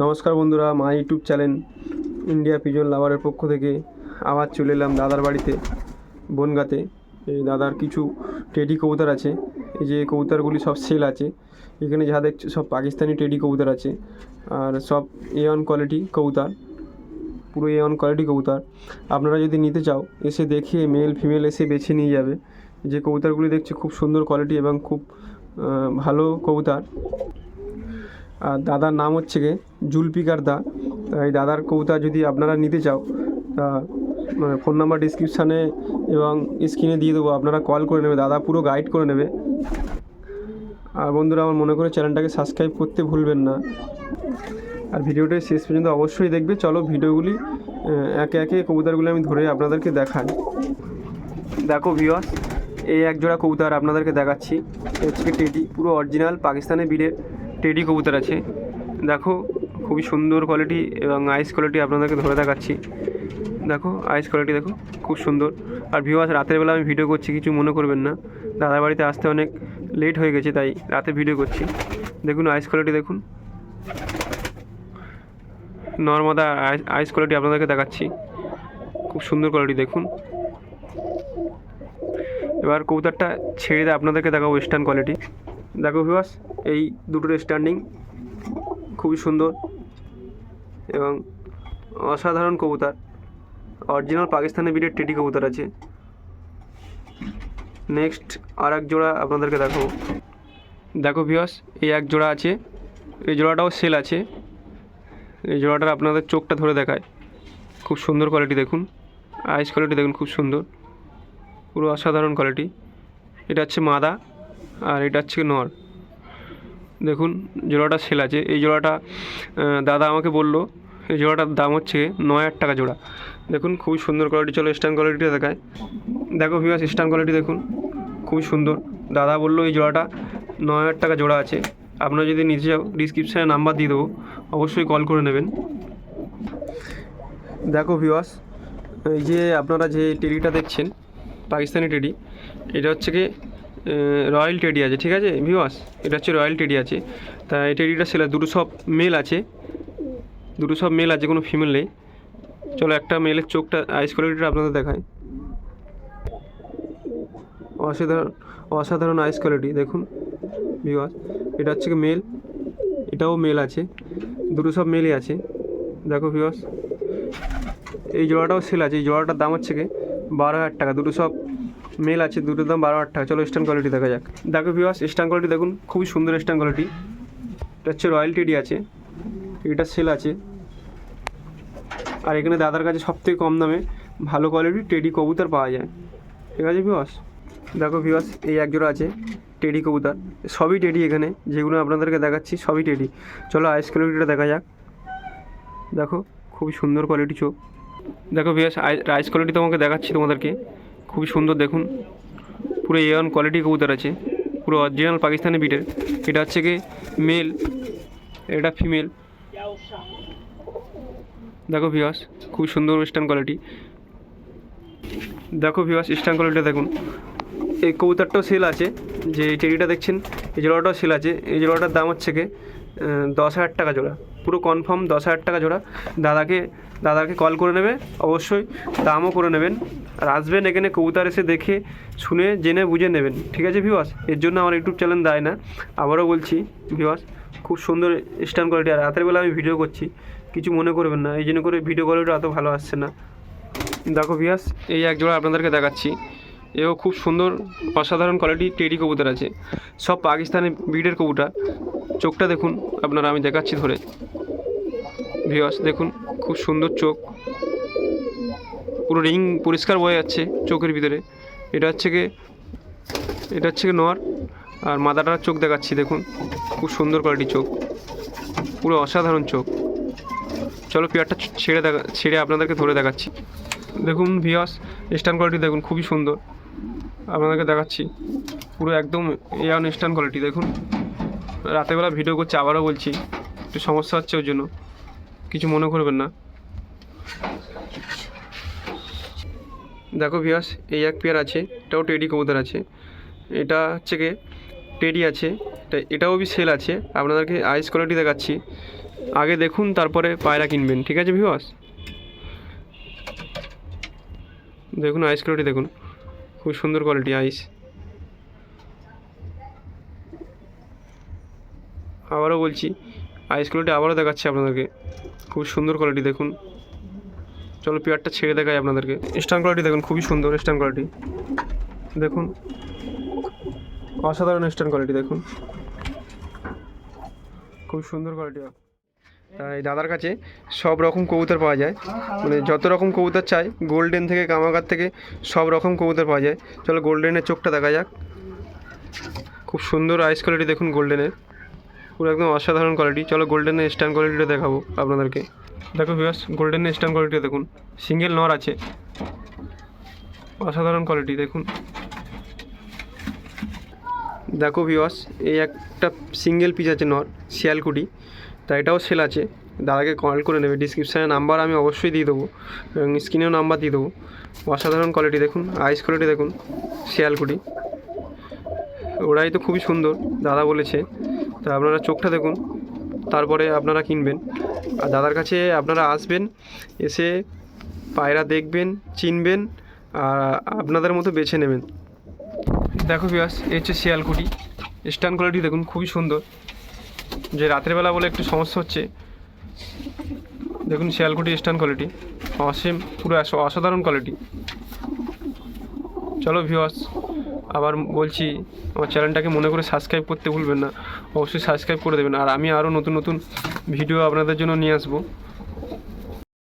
নমস্কার বন্ধুরা, my YouTube channel India pigeon লাভারের পক্ষ থেকে আবার চলে এলাম দাদার বাড়িতে, বনগাতে। এই দাদার কিছু টেডি কবুতর আছে, এই যে কবুতরগুলি সব সেল আছে। এখানে যা দেখছ, সব পাকিস্তানি টেডি কবুতর আছে, আর সব এ ওয়ান কোয়ালিটি কবুতর, পুরো এ ওয়ান কোয়ালিটি কবুতর। আপনারা যদি নিতে চাও, এসে দেখে মেল ফিমেল এসে বেছে নিয়ে যাবে। যে কবুতরগুলি দেখছ খুব সুন্দর কোয়ালিটি এবং খুব ভালো কবুতর। দাদার নাম হচ্ছে গিয়ে জুলপিকার দা। তাই দাদার কবুতর যদি আপনারা নিতে চাও, তা মানে ফোন নাম্বার ডিসক্রিপশানে এবং স্ক্রিনে দিয়ে দেবো। আপনারা কল করে নেবে, দাদা পুরো গাইড করে নেবে। আর বন্ধুরা, আমার মনে করে চ্যানেলটাকে সাবস্ক্রাইব করতে ভুলবেন না। আর ভিডিওটা শেষ পর্যন্ত অবশ্যই দেখবে। চলো ভিডিওগুলি একে একে কবুতরগুলি আমি ধরে আপনাদেরকে দেখাই। দেখো ভিওয়াস এই এক জোড়া আপনাদেরকে দেখাচ্ছি। এই হচ্ছে টেডি, পুরো অরিজিনাল পাকিস্তানি বিলের টেডি কবুতর আছে। দেখো, খুবই সুন্দর কোয়ালিটি এবং আইস কোয়ালিটি আপনাদেরকে ধরে দেখাচ্ছি। দেখো আইস কোয়ালিটি দেখো, খুব সুন্দর। আর ভিওয়াস রাতের বেলা আমি ভিডিও করছি, কিছু মনে করবেন না। দাদার বাড়িতে আসতে অনেক লেট হয়ে গেছে, তাই রাতে ভিডিও করছি। দেখুন আইস কোয়ালিটি দেখুন। নর্মদা আইস কোয়ালিটি আপনাদেরকে দেখাচ্ছি। খুব সুন্দর কোয়ালিটি দেখুন। এবার কবুতরটা ছেড়ে দিয়ে আপনাদেরকে দেখাবো ওয়েস্টার্ন কোয়ালিটি দেখো ভিউয়ার্স এই দুটোর স্ট্যান্ডিং খুবই সুন্দর এবং অসাধারণ কবুতর। অরিজিনাল পাকিস্তানি বিটের টেডি কবুতর আছে। নেক্সট আর এক জোড়া আপনাদেরকে দেখাবো। দেখো ভিউয়ার্স এই এক জোড়া আছে। এই জোড়াটাও সেল আছে। এই জোড়াটার আপনাদের চোখটা ধরে দেখায়। খুব সুন্দর কোয়ালিটি দেখুন। আইস কোয়ালিটি দেখুন, খুব সুন্দর। পুরো অসাধারণ কোয়ালিটি এটা হচ্ছে মাদা। আর এটা হচ্ছে নর। দেখুন, জোড়াটা সেল আছে। এই জোড়াটা দাদা আমাকে বলল, এই জোড়াটার দাম হচ্ছে নয় হাজার টাকা জোড়া। দেখুন, খুবই সুন্দর কোয়ালিটি চলো স্ট্যান্ড কোয়ালিটিটা দেখায় দেখো ভিউয়ার্স স্ট্যান্ড কোয়ালিটি দেখুন, খুবই সুন্দর। দাদা বলল, এই জোড়াটা নয় হাজার টাকা জোড়া আছে। আপনারা যদি নিতে চাও ডিসক্রিপশানে নাম্বার দিয়ে দেবো। অবশ্যই কল করে নেবেন। দেখো ভিউয়ার্স এই যে আপনারা যে টেডিটা দেখছেন, পাকিস্তানি টেডি, এটা হচ্ছে কি রয়্যাল টেডি আছে, ঠিক আছে? ভিউয়ার্স এটা হচ্ছে রয়্যাল টেডি আছে। তা এই টেডিটা সেলা দুটো সব মেল আছে। দুটো সব মেল আছে, কোনো ফিমেল নেই। চলো একটা মেলের চোখটা আইস কোয়ালিটিটা আপনাদের দেখায় অসাধারণ অসাধারণ আইস কোয়ালিটি দেখুন ভিউয়ার্স এটা হচ্ছে মেল এটাও মেল আছে। দুটো সব মেলই আছে। দেখো ভিউয়ার্স এই জোড়াটাও সেল আছে। এই জোড়াটার দাম হচ্ছে কি বারো হাজার টাকা। দুটো সব মেল আছে দুটোর দাম বারো আট টাকা। চলো স্ট্যান্ড কোয়ালিটি দেখা যাক। দেখো ভিওয়াস স্ট্যান্ড কোয়ালিটি দেখুন খুবই সুন্দর স্ট্যান্ড কোয়ালিটি এটা হচ্ছে রয়্যাল টেডি আছে। এটা সেল আছে। আর এখানে দাদার কাছে সব থেকে কম দামে ভালো কোয়ালিটির টেডি কবুতর পাওয়া যায়। ঠিক আছে ভিওয়াস দেখো ভিওয়াস এই এক জোড়া আছে টেডি কবুতর। সবই টেডি এখানে, যেগুলো আপনাদেরকে দেখাচ্ছি, সবই টেডি চলো আইস কোয়ালিটিটা দেখা যাক। দেখো, খুবই সুন্দর কোয়ালিটি চোখ। দেখো ভিয়াস রাইস কোয়ালিটি তোমাকে দেখাচ্ছি তোমাদেরকে। খুবই সুন্দর দেখুন। পুরো এ ওয়ান কোয়ালিটি কবুতর আছে। পুরো অরিজিনাল পাকিস্তানি বিটের এটা হচ্ছে কি মেল এটা ফিমেল দেখো ভিওয়াস খুব সুন্দর ওয়েস্টার্ন কোয়ালিটি দেখো ভিওয়াস ইস্টার্ন কোয়ালিটিটা দেখুন। এই কবুতরটাও সেল আছে। যে টেরিটা দেখছেন, এই জোড়াটাও সেল আছে। এই জোড়াটার দাম হচ্ছে কি দশ হাজার টাকা জোড়া। পুরো কনফার্ম দশ হাজার টাকা জোড়া। দাদাকে দাদাকে কল করে নেবে, অবশ্যই দামও করে নেবেন। আর আসবেন এখানে কবুতার এসে দেখে, শুনে, জেনে, বুঝে নেবেন। ঠিক আছে ভিওয়াস এর জন্য আমার ইউটিউব চ্যানেল দেয় না। আবারও বলছি ভিওয়াস খুব সুন্দর স্ট্যান্ড কোয়ালিটি আর রাতের বেলা আমি ভিডিও করছি। কিছু মনে করবেন না। এই জন্য করে ভিডিও কোয়ালিটি অত ভালো আসছে না। দেখো ভিয়াস এই এক জোড়া আপনাদেরকে দেখাচ্ছি। এও খুব সুন্দর অসাধারণ কোয়ালিটি টেরি কবুতর আছে। সব পাকিস্তানি ব্রিডের কবুতর। চোখটা দেখুন, আপনারা আমি দেখাচ্ছি ধরে। ভিওয়াস দেখুন, খুব সুন্দর চোখ। পুরো রিং পরিষ্কার বয়ে যাচ্ছে চোখের ভিতরে। এটা হচ্ছে গিয়ে, এটা হচ্ছে নর আর মাদাটার চোখ দেখাচ্ছি, দেখুন, খুব সুন্দর কোয়ালিটি চোখ। পুরো অসাধারণ চোখ। চলো পেয়ারটা ছেড়ে দেখা, ছেড়ে আপনাদেরকে ধরে দেখাচ্ছি। দেখুন ভিওয়াস স্ট্যান্ড কোয়ালিটি দেখুন, খুবই সুন্দর। আপনাদেরকে দেখাচ্ছি। পুরো একদম এয়ান স্ট্যান্ড কোয়ালিটি দেখুন। রাতেরবেলা ভিডিও করছি, আবারও বলছি, একটু সমস্যা হচ্ছে ওর জন্য। কিছু মনে করবেন না। দেখো ভিয়াস এই এক পেয়ার আছে, এটাও টেডি কবুতর আছে। এটা হচ্ছে গিয়ে টেডি আছে, এটা, এটাও বি সেল আছে। আপনাদেরকে আইস কোয়ালিটি দেখাচ্ছি। আগে দেখুন, তারপরে পায়রা কিনবেন, ঠিক আছে ভিওয়াস দেখুন আইস কোয়ালিটি দেখুন। খুব সুন্দর কোয়ালিটি আইস আবারও বলছি আইস কোয়ালিটি আবারও দেখাচ্ছি আপনাদেরকে। খুব সুন্দর কোয়ালিটি দেখুন। চলো পেয়ারটা ছেড়ে দেখাই আপনাদেরকে। স্টান কোয়ালিটি দেখুন, খুবই সুন্দর স্টান কোয়ালিটি দেখুন, অসাধারণ স্টান কোয়ালিটি দেখুন। খুব সুন্দর কোয়ালিটি তাই দাদার কাছে সব রকম কবুতর পাওয়া যায়। মানে যত রকম কবুতর চাই গোল্ডেন থেকে কামাকার থেকে সব রকম কবুতর পাওয়া যায়। চলো গোল্ডেনের চোখটা দেখা যাক। খুব সুন্দর আইস কোয়ালিটি দেখুন গোল্ডেনের পুরো একদম অসাধারণ কোয়ালিটি চলো গোল্ডেনের স্ট্যান্ড কোয়ালিটিটা দেখাবো আপনাদেরকে। দেখো ভিউয়ার্স গোল্ডেনের স্ট্যান্ড কোয়ালিটি দেখুন। সিঙ্গেল নর আছে। অসাধারণ কোয়ালিটি দেখুন। দেখো ভিওয়াস এই একটা সিঙ্গেল পিস আছে নর, শিয়ালকুটি। তা এটাও সেল আছে। দাদাকে কল করে নেবে। ডিসক্রিপশানে নাম্বার আমি অবশ্যই দিয়ে দেবো এবং স্ক্রিনেও নাম্বার দিয়ে দেবো। অসাধারণ কোয়ালিটি দেখুন আইস কোয়ালিটি দেখুন শিয়ালকুটি ওরাই তো খুবই সুন্দর, দাদা বলেছে। তা আপনারা চোখটা দেখুন, তারপরে আপনারা কিনবেন। আর দাদার কাছে আপনারা আসবেন, এসে পায়রা দেখবেন, চিনবেন, আর আপনাদের মতো বেছে নেবেন। দেখো বিয়াস এই হচ্ছে শিয়ালকুটি স্ট্যান্ড কোয়ালিটি দেখুন, খুবই সুন্দর। যে রাতের বেলা বলে একটু সমস্যা হচ্ছে। দেখুন শিয়ালকুটি স্ট্যান্ড কোয়ালিটি অসীম, পুরো অসাধারণ কোয়ালিটি চলো ভিওয়াস আবার বলছি, আমার চ্যানেলটাকে মনে করে সাবস্ক্রাইব করতে ভুলবেন না। অবশ্যই সাবস্ক্রাইব করে দেবেন। আর আমি আরও নতুন নতুন ভিডিও আপনাদের জন্য নিয়ে আসব।